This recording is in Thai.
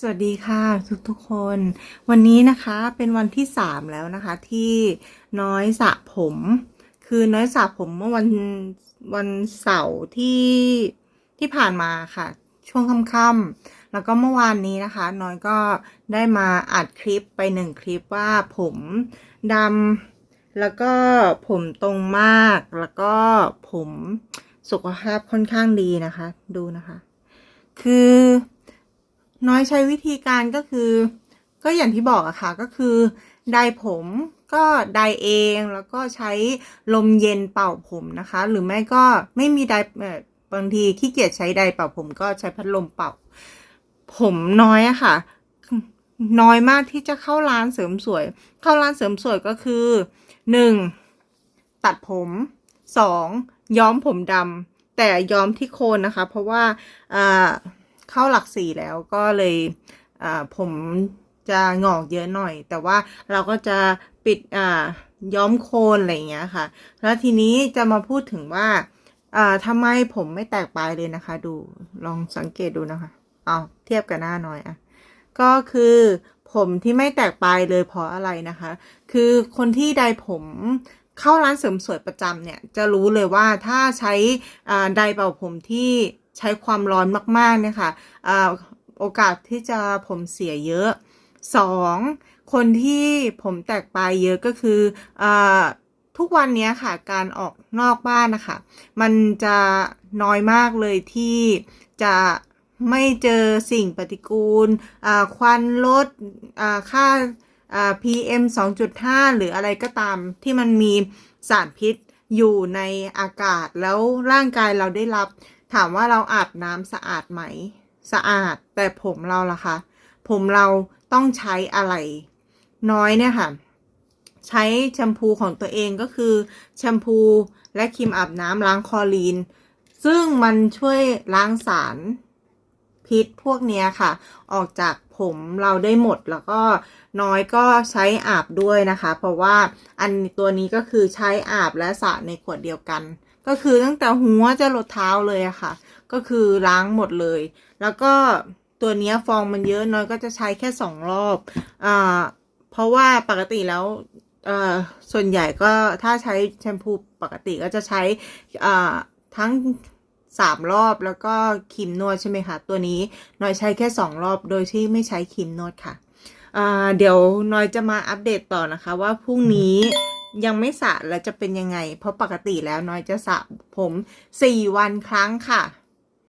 สวัสดีค่ะทุกๆคน วันนี้นะคะเป็นวันที่สามแล้วนะคะ ที่น้อยสระผม คือน้อยสระผมเมื่อวันวันเสาร์ที่ที่ผ่านมาค่ะ ช่วงค่ำๆแล้วก็เมื่อวานนี้นะคะ น้อยก็ได้มาอัดคลิปไปหนึ่งคลิปว่าผมดำแล้วก็ผมตรงมากแล้วก็ผมสุขภาพค่อนข้างดีนะคะ ดูนะคะ คือ น้อยใช้วิธีการก็คือ ก็อย่างที่บอกอะค่ะก็คือไดผมก็ไดเองแล้วก็ใช้ลมเย็นเป่าผมนะคะ หรือไม่ก็ไม่มีไดบางทีขี้เกียจใช้ไดเป่าผมก็ใช้พัดลมเป่า ผมน้อยอะค่ะ น้อยมากที่จะเข้าร้านเสริมสวย เข้าร้านเสริมสวยก็คือหนึ่งตัดผมสองย้อมผมดำแต่ย้อมที่โคนนะคะ เพราะว่าอ่า เข้าหลักสี่แล้วก็เลยผมจะงอกเยอะหน่อย แต่ว่าเราก็จะปิดย้อมโคนอะไรอย่างเงี้ยค่ะ แล้วทีนี้จะมาพูดถึงว่าอ่าทำไมผมไม่แตกปลายเลยนะคะ ดูลองสังเกตดูนะคะเอาเทียบกับหน้าหน่อยอะก็คือผมที่ไม่แตกปลายเลยเพราะอะไรนะคะ คือคนที่ใดผมเข้าร้านเสริมสวยประจำเนี่ย จะรู้เลยว่าถ้าใช้ไดเป่าผมที่ ใช้ความร้อนมากๆเนี่ยค่ะโอกาสที่จะผมเสียเยอะสองคนที่ผมแตกปลายเยอะก็คืออทุกวันนี้ค่ะการออกนอกบ้านนะคะ มันจะน้อยมากเลยที่จะไม่เจอสิ่งปฏิกูลควันรถอ่าค่าอ่า PM 2.5 หรืออะไรก็ตามที่มันมีสารพิษอยู่ในอากาศแล้วร่างกายเราได้รับ ถามว่าเราอาบน้ำสะอาดไหม สะอาดแต่ผมเราล่ะคะ ผมเราต้องใช้อะไร น้อยเนี่ยค่ะ ใช้แชมพูของตัวเองก็คือแชมพูและครีมอาบน้ำล้างคอรีน ซึ่งมันช่วยล้างสารพิษพวกเนี้ยค่ะ ออกจากผมเราได้หมดแล้วก็น้อยก็ใช้อาบด้วยนะคะ เพราะว่าอันตัวนี้ก็คือใช้อาบและสระในขวดเดียวกัน ก็คือตั้งแต่หัวจะลดเท้าเลยอะค่ะ ก็คือล้างหมดเลย แล้วก็ตัวเนี้ยฟองมันเยอะน้อยก็จะใช้แค่สองรอบอ่าเพราะว่าปกติแล้วเอ่อส่วนใหญ่ก็ถ้าใช้แชมพูปกติก็จะใช้อ่าทั้งสามรอบแล้วก็ครีมนวดใช่ไหมคะตัวนี้น้อยใช้แค่สองรอบโดยที่ไม่ใช้ครีมนวดค่ะอ่าเดี๋ยวน้อยจะมาอัปเดตต่อนะคะว่าพรุ่งนี้ ยังไม่สระแล้วจะเป็นยังไง เพราะปกติแล้วน้อยจะสระผมสี่วันครั้งค่ะ